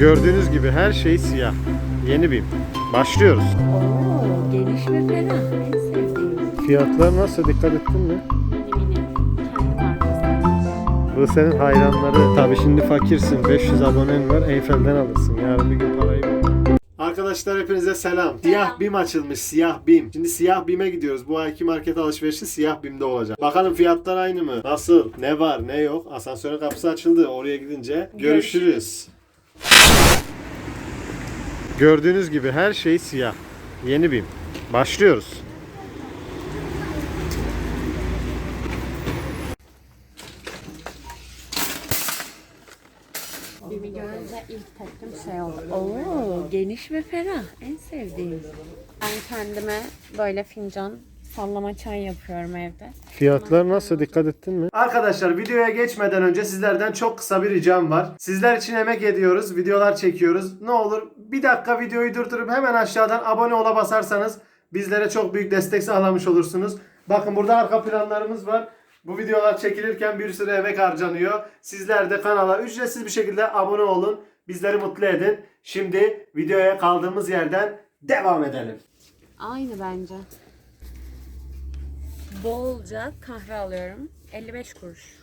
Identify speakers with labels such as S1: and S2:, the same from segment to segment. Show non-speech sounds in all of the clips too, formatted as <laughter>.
S1: Gördüğünüz gibi her şey siyah. Yeni BİM. Başlıyoruz.
S2: Oo, geniş ve ferah. En sevdiğim.
S1: Fiyatlar nasıl dikkat ettin mi? Bu senin hayranları. Tabi şimdi fakirsin. 500 abonen var. Eyfel'den alırsın. Yarın bir gün parayı. Arkadaşlar hepinize selam. Siyah. BİM açılmış. Siyah BİM. Şimdi siyah BİM'e gidiyoruz. Bu ayki market alışverişi siyah BİM'de olacak. Bakalım fiyatlar aynı mı? Nasıl? Ne var? Ne yok? Asansörün kapısı açıldı. Oraya gidince görüşürüz. Gördüğünüz gibi her şey siyah. Yeni BİM. Başlıyoruz.
S2: Bimi görünce ilk tepkim şey oldu. Oo, geniş ve ferah. En sevdiğim. Ben kendime böyle fincan sallama çay yapıyorum evde.
S1: Fiyatlar nasıl dikkat ettin mi? Arkadaşlar videoya geçmeden önce sizlerden çok kısa bir ricam var. Sizler için emek ediyoruz, videolar çekiyoruz. Ne olur bir dakika videoyu durdurup hemen aşağıdan abone ola basarsanız bizlere çok büyük destek sağlamış olursunuz. Bakın burada arka planlarımız var. Bu videolar çekilirken bir sürü emek harcanıyor. Sizler de kanala ücretsiz bir şekilde abone olun. Bizleri mutlu edin. Şimdi videoya kaldığımız yerden devam edelim.
S2: Aynı bence. Bolca kahve alıyorum. 55 kuruş.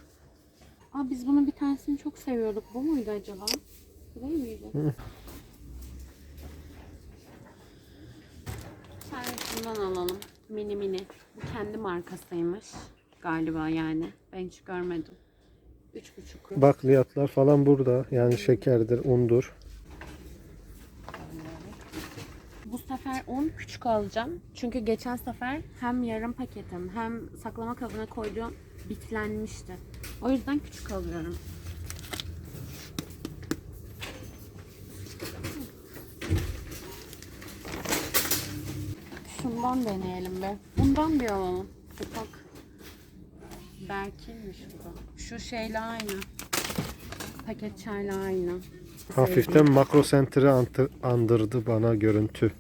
S2: Aa, biz bunun bir tanesini çok seviyorduk. Bu muydu acaba? Bu değil miydi? Sen şundan alalım. Mini mini. Bu kendi markasıymış. Galiba yani. Ben hiç görmedim. 3,5 kuruş.
S1: Bakliyatlar falan burada. Yani şekerdir, undur.
S2: Bu sefer un küçük alacağım. Çünkü geçen sefer hem yarım paketim hem saklama kabına koyduğum bitlenmişti. O yüzden küçük alıyorum. Şundan deneyelim be. Bundan bir alalım. Ufak. Berkinmiş bu da. Şu şeyle aynı. Paket çayla aynı.
S1: Hafiften makro center'ı andırdı bana görüntü.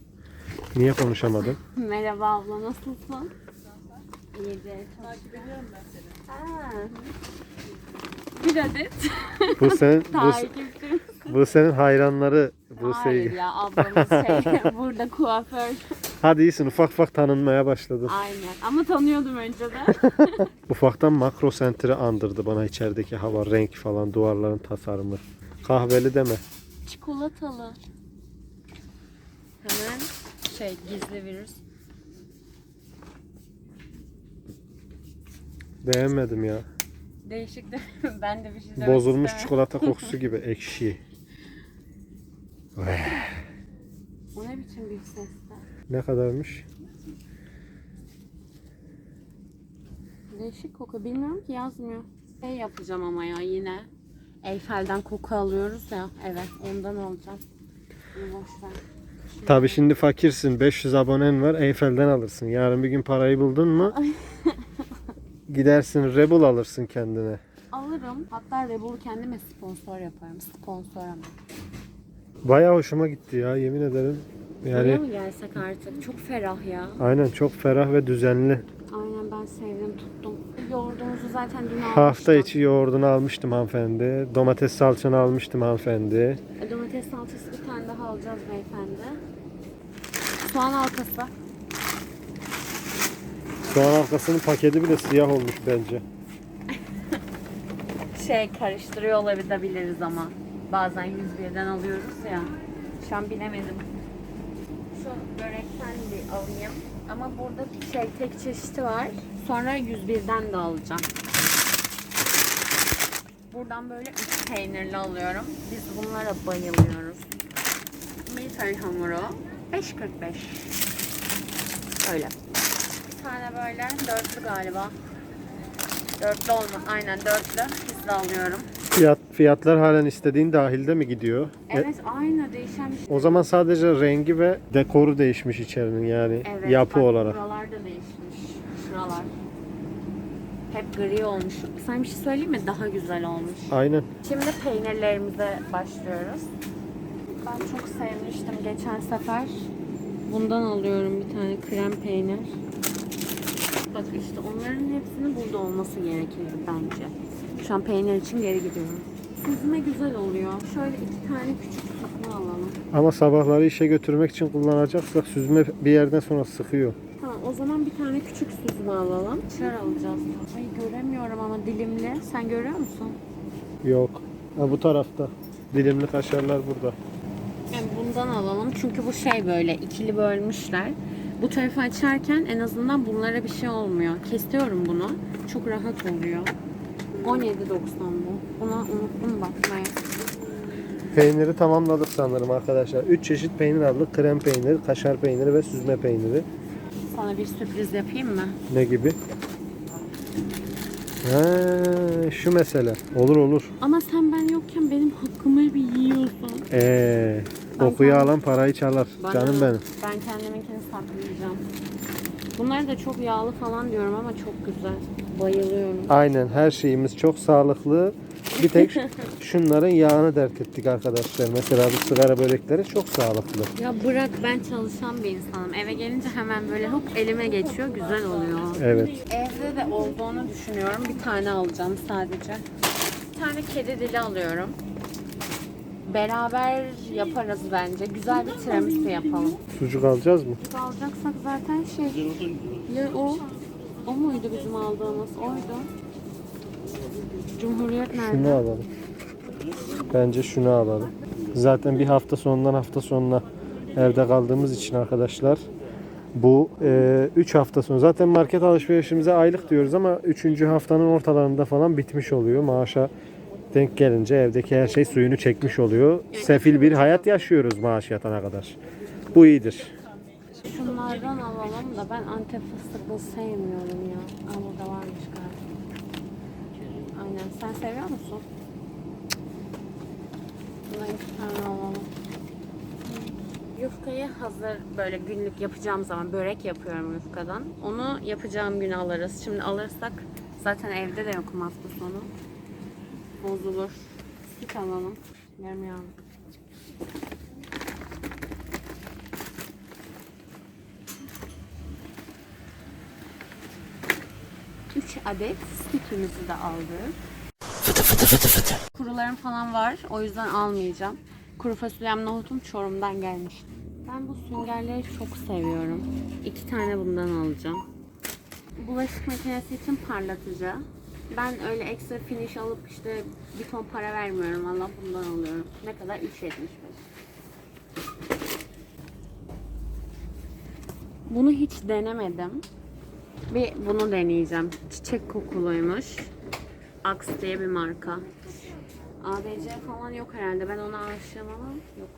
S1: Niye konuşamadım?
S2: Merhaba abla nasılsın? İyidir. Takip ediyorum ben seni. Bir adet
S1: Bu senin bu, <laughs> bu senin hayranları. Bu
S2: Hayır
S1: sevgi.
S2: ya ablamız şey <laughs> burada kuaför.
S1: Hadi iyisin ufak ufak tanınmaya başladı.
S2: Aynen ama tanıyordum önceden. <laughs>
S1: Ufaktan makro center'ı andırdı bana içerideki hava, renk falan, duvarların tasarımı. Kahveli deme.
S2: Çikolatalı. Hemen şey gizli virüs.
S1: Beğenmedim ya.
S2: Değişik de <laughs> ben de bir şey demek
S1: Bozulmuş
S2: istemem.
S1: çikolata <laughs> kokusu gibi ekşi.
S2: Bu ne biçim bir ses de?
S1: Ne kadarmış?
S2: Değişik koku. Bilmiyorum ki yazmıyor. Şey yapacağım ama ya yine. Eyfel'den koku alıyoruz ya. Evet ondan alacağım.
S1: Tabi şimdi fakirsin. 500 abonen var. Eyfel'den alırsın. Yarın bir gün parayı buldun mu? <laughs> Gidersin Rebel alırsın kendine.
S2: Alırım. Hatta Rebel kendime sponsor yaparım. Sponsor ama.
S1: Baya hoşuma gitti ya yemin ederim.
S2: Buraya
S1: Yani
S2: mı gelsek artık? Çok ferah ya.
S1: aynen çok ferah ve düzenli.
S2: Ben sevdim tuttum. Yoğurdumuzu zaten dün almıştım.
S1: Hafta içi yoğurdunu almıştım hanımefendi. Domates salçanı almıştım hanımefendi.
S2: E, Domates salçası bir tane daha alacağız beyefendi. Soğan halkası.
S1: Soğan halkasının paketi bile siyah olmuş bence. <laughs>
S2: Şey karıştırıyor olabiliriz ama. Bazen 101'den alıyoruz ya. Şu an bilemedim. Şu börekten bir alayım. Ama burada şey tek çeşidi var. Sonra 101'den de alacağım. Buradan böyle üç peynirli alıyorum. Biz bunlara bayılıyoruz. Milföy hamuru 5.45. Öyle. Bir tane böyle dörtlü galiba. Dörtlü olma. Aynen dörtlü. De alıyorum.
S1: Fiyat, fiyatlar halen istediğin dahilde mi gidiyor? E,
S2: Evet aynı değişen bir şey.
S1: o zaman sadece rengi ve dekoru değişmiş içerinin yani
S2: Evet,
S1: yapı
S2: bak
S1: olarak.
S2: Buralar da değişmiş. Şuralar. Hep gri olmuş. Sen bir şey söyleyeyim mi? Daha güzel olmuş.
S1: Aynen.
S2: Şimdi peynirlerimize başlıyoruz. Ben çok sevmiştim geçen sefer. Bundan alıyorum bir tane krem peynir. Bak işte onların hepsinin burada olması gerekirdi bence. Şu an peynir için geri gidiyorum. Süzme güzel oluyor. Şöyle iki tane küçük kapını alalım.
S1: Ama sabahları işe götürmek için kullanacaksak süzme bir yerden sonra sıkıyor.
S2: Tamam o zaman bir tane küçük süzme alalım. Kaşar alacağız. Ay göremiyorum ama dilimli. Sen görüyor musun?
S1: Yok. Ha, bu tarafta. Dilimli kaşarlar burada.
S2: Yani bundan alalım çünkü bu şey böyle ikili bölmüşler. Bu tarafı açarken en azından bunlara bir şey olmuyor. Kesiyorum bunu. Çok rahat oluyor. 17.90 bu. Buna unuttum bakmayı.
S1: Peyniri tamamladık sanırım arkadaşlar. 3 çeşit peynir aldık. Krem peyniri, kaşar peyniri ve süzme peyniri.
S2: Sana bir sürpriz yapayım mı?
S1: Ne gibi? Ha, şu mesele. Olur olur.
S2: Ama sen ben yokken benim hakkımı bir yiyorsun.
S1: Ee,
S2: Ben
S1: okuya
S2: kendim-
S1: alan parayı çalar.
S2: Bana-
S1: Canım benim.
S2: Ben kendiminkini saklayacağım. Bunlar da çok yağlı falan diyorum ama çok güzel. Bayılıyorum.
S1: Aynen her şeyimiz çok sağlıklı. Bir tek <laughs> şunların yağını dert ettik arkadaşlar. Mesela bu sigara börekleri çok sağlıklı.
S2: Ya bırak ben çalışan bir insanım. Eve gelince hemen böyle hop elime geçiyor. Güzel oluyor.
S1: Evet.
S2: Evde de olduğunu düşünüyorum. Bir tane alacağım sadece. Bir tane kedi dili alıyorum. Beraber yaparız bence. Güzel bir tiramisu yapalım.
S1: Sucuk alacağız mı?
S2: Alacaksak zaten şey. Ya o. O muydu bizim aldığımız? Oydu. Cumhuriyet nerede?
S1: Şunu alalım. Bence şunu alalım. Zaten bir hafta sonundan hafta sonuna evde kaldığımız için arkadaşlar bu 3 hafta sonu zaten market alışverişimize aylık diyoruz ama 3. haftanın ortalarında falan bitmiş oluyor. Maaşa denk gelince evdeki her şey suyunu çekmiş oluyor. Sefil bir hayat yaşıyoruz maaş yatana kadar. Bu iyidir.
S2: Şunlardan alalım da ben Antep fıstıklı sevmiyorum ya. Aa burada varmış galiba. Aynen. Sen seviyor musun? Bundan iki tane alalım. Yufkayı hazır böyle günlük yapacağım zaman börek yapıyorum yufkadan. Onu yapacağım gün alırız. Şimdi alırsak zaten evde de yokum hafta sonu. Bozulur. Süt alalım. Vermiyorum. 3 adet stikimizi de aldık. Kurularım falan var. O yüzden almayacağım. Kuru fasulyem nohutum Çorum'dan gelmiş. Ben bu süngerleri çok seviyorum. İki tane bundan alacağım. Bulaşık makinesi için parlatıcı. Ben öyle ekstra finish alıp işte bir ton para vermiyorum. Allah bundan alıyorum. Ne kadar? 3.75. Bunu hiç denemedim. Bir bunu deneyeceğim. Çiçek kokuluymuş. Axe diye bir marka. ABC falan yok herhalde. Ben ona aşığım ama yok.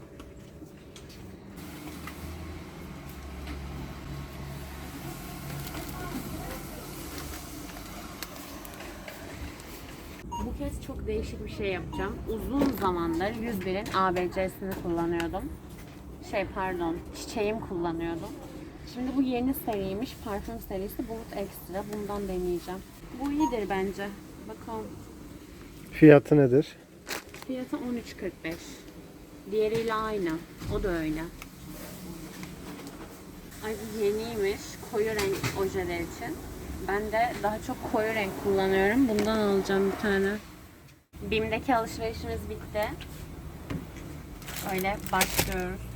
S2: Bu kez çok değişik bir şey yapacağım. Uzun zamandır 101'in ABC'sini kullanıyordum. Şey pardon, çiçeğim kullanıyordum. Şimdi bu yeni seriymiş. Parfüm serisi Bulut Extra. Bundan deneyeceğim. Bu iyidir bence. Bakalım.
S1: Fiyatı nedir?
S2: Fiyatı 13.45. Diğeriyle aynı. O da öyle. Ay bu yeniymiş. Koyu renk ojeler için. Ben de daha çok koyu renk kullanıyorum. Bundan alacağım bir tane. BİM'deki alışverişimiz bitti. Öyle başlıyoruz.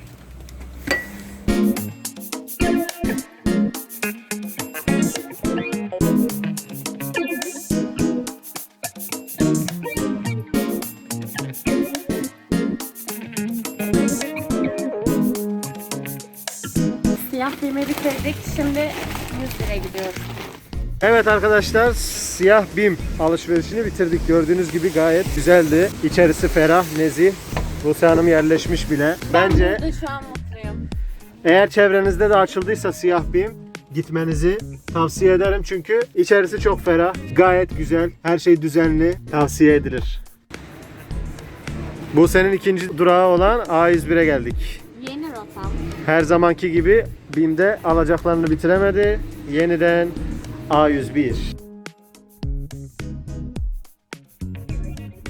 S2: Siyah BİM'i bitirdik. Şimdi 100 lira gidiyoruz.
S1: Evet arkadaşlar siyah bim alışverişini bitirdik. Gördüğünüz gibi gayet güzeldi. İçerisi ferah, nezih. Buse Hanım yerleşmiş bile. Bence
S2: Ben burada şu an.
S1: Eğer çevrenizde de açıldıysa siyah bim gitmenizi tavsiye ederim. Çünkü içerisi çok ferah, gayet güzel. Her şey düzenli, tavsiye edilir. Bu senin ikinci durağı olan A101'e geldik.
S2: Yeni rotam.
S1: Her zamanki gibi BİM'de alacaklarını bitiremedi. Yeniden A101.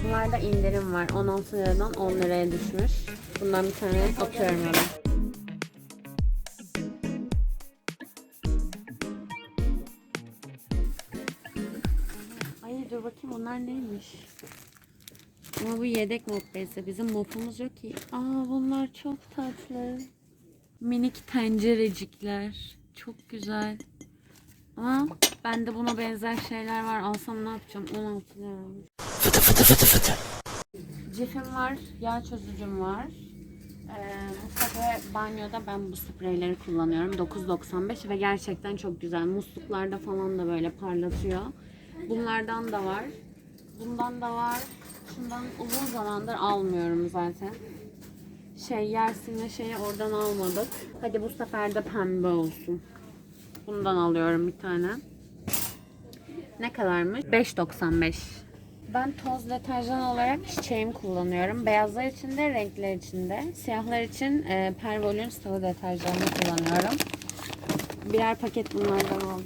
S2: Bunlarda indirim var. 16 liradan 10 liraya düşmüş. Bundan bir tane atıyorum hemen. Bakayım onlar neymiş? Ama bu yedek mop bezi. Bizim mopumuz yok ki. Aa bunlar çok tatlı. Minik tencerecikler. Çok güzel. Ama bende buna benzer şeyler var. Alsam ne yapacağım? 16 lira. Fıtı fıtı fıtı fıtı. Cifim var. Yağ çözücüm var. Ee, mutfak ve banyoda ben bu spreyleri kullanıyorum. 9.95 ve gerçekten çok güzel. Musluklarda falan da böyle parlatıyor. Bunlardan da var. Bundan da var. Şundan uzun zamandır almıyorum zaten. Şey yersin ve şeyi oradan almadık. Hadi bu sefer de pembe olsun. Bundan alıyorum bir tane. Ne kadarmış? 5.95. Ben toz deterjan olarak çiçeğim kullanıyorum. Beyazlar için de renkler için de. Siyahlar için e, Pervol'ün sıvı deterjanını kullanıyorum. Birer paket bunlardan aldım.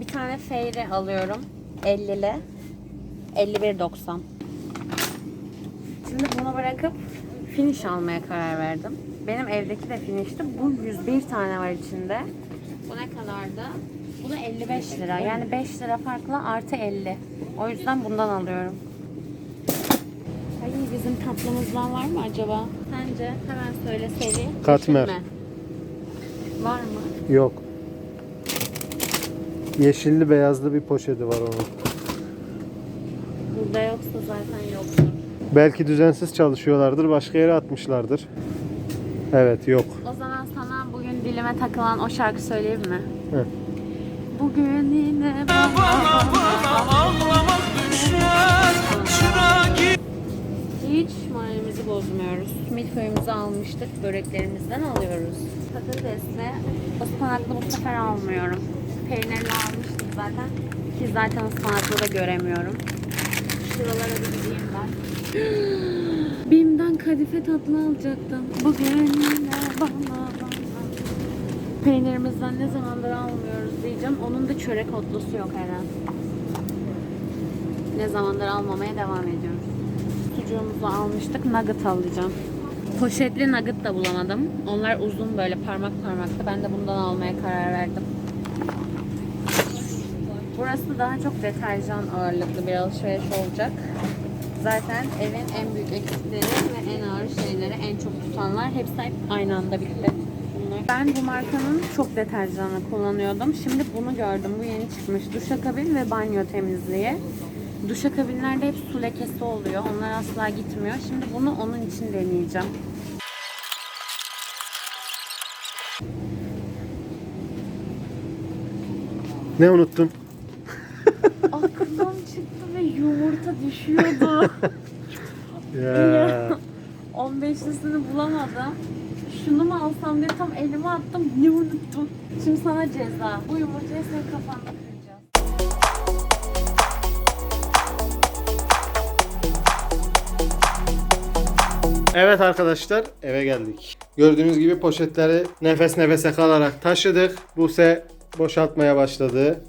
S2: Bir tane Fairy alıyorum. 50'li. 51.90. Şimdi bunu bırakıp finish almaya karar verdim. Benim evdeki de finish'ti. Bu 101 tane var içinde. Bu ne kadardı? Bu da 55 lira. Yani 5 lira farkla artı 50. O yüzden bundan alıyorum. Ay bizim tatlımızdan var mı acaba? Sence? Hemen söyle seri.
S1: Katmer.
S2: Düşünme. Var mı?
S1: Yok. Yeşilli beyazlı bir poşeti var onun.
S2: Burada yoksa zaten yoktur.
S1: Belki düzensiz çalışıyorlardır, başka yere atmışlardır. Evet, yok.
S2: O zaman sana bugün dilime takılan o şarkı söyleyeyim mi?
S1: Heh.
S2: Bugün yine Hiç moralimizi bozmuyoruz. Milföyümüzü almıştık. Böreklerimizden alıyoruz. Patatesle ıspanaklı bu sefer almıyorum. Peynirli almıştık zaten. Ki zaten ıspanaklı da göremiyorum. Şuralara bir gideyim ben. <gasps> Bim'den kadife tatlı alacaktım. Bugün yine bana bana. Peynirimizden ne zamandır almıyoruz diyeceğim. Onun da çörek otlusu yok herhalde. Ne zamandır almamaya devam ediyoruz. Sucuğumuzu almıştık. Nugget alacağım. Poşetli nugget da bulamadım. Onlar uzun böyle parmak parmakta. Ben de bundan almaya karar verdim. Burası daha çok deterjan ağırlıklı bir alışveriş olacak. Zaten evin en büyük eksikleri ve en ağır şeyleri, en çok tutanlar hepsi hep aynı anda bitti. Bunlar. Ben bu markanın çok deterjanı kullanıyordum. Şimdi bunu gördüm. Bu yeni çıkmış. Duşakabin ve banyo temizliği. Duşakabinlerde hep su lekesi oluyor. Onlar asla gitmiyor. Şimdi bunu onun için deneyeceğim.
S1: Ne unuttun?
S2: Aklımdan çıktı ve yumurta düşüyordu. <laughs>
S1: Ya.
S2: 15'lisini bulamadım. Şunu mu alsam diye tam elime attım. Ne unuttum? Şimdi sana ceza. Bu yumurtayı senin kafanda kıracağız.
S1: Evet arkadaşlar eve geldik. Gördüğünüz gibi poşetleri nefes nefese kalarak taşıdık. Buse boşaltmaya başladı.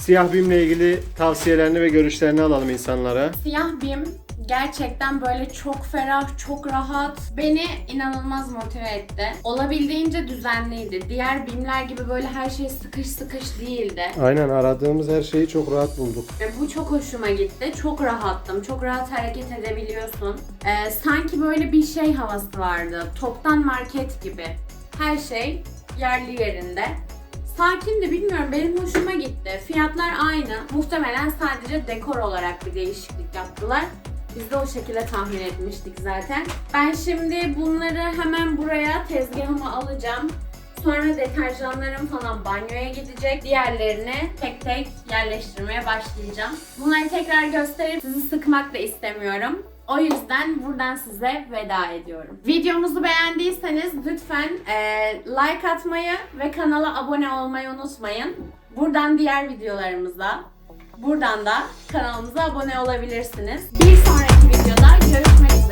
S1: Siyah bimle ilgili tavsiyelerini ve görüşlerini alalım insanlara.
S2: Siyah bim gerçekten böyle çok ferah, çok rahat. Beni inanılmaz motive etti. Olabildiğince düzenliydi. Diğer bimler gibi böyle her şey sıkış sıkış değildi.
S1: Aynen aradığımız her şeyi çok rahat bulduk.
S2: Ve bu çok hoşuma gitti. Çok rahattım. Çok rahat hareket edebiliyorsun. Ee, sanki böyle bir şey havası vardı. Toptan market gibi. Her şey yerli yerinde. Sakin de bilmiyorum benim hoşuma gitti. Fiyatlar aynı. Muhtemelen sadece dekor olarak bir değişiklik yaptılar. Biz de o şekilde tahmin etmiştik zaten. Ben şimdi bunları hemen buraya tezgahıma alacağım. Sonra deterjanlarım falan banyoya gidecek. Diğerlerini tek tek yerleştirmeye başlayacağım. Bunları tekrar gösterip sizi sıkmak da istemiyorum. O yüzden buradan size veda ediyorum. Videomuzu beğendiyseniz lütfen eee, like atmayı ve kanala abone olmayı unutmayın. Buradan diğer videolarımıza, buradan da kanalımıza abone olabilirsiniz. Bir sonraki videoda görüşmek üzere.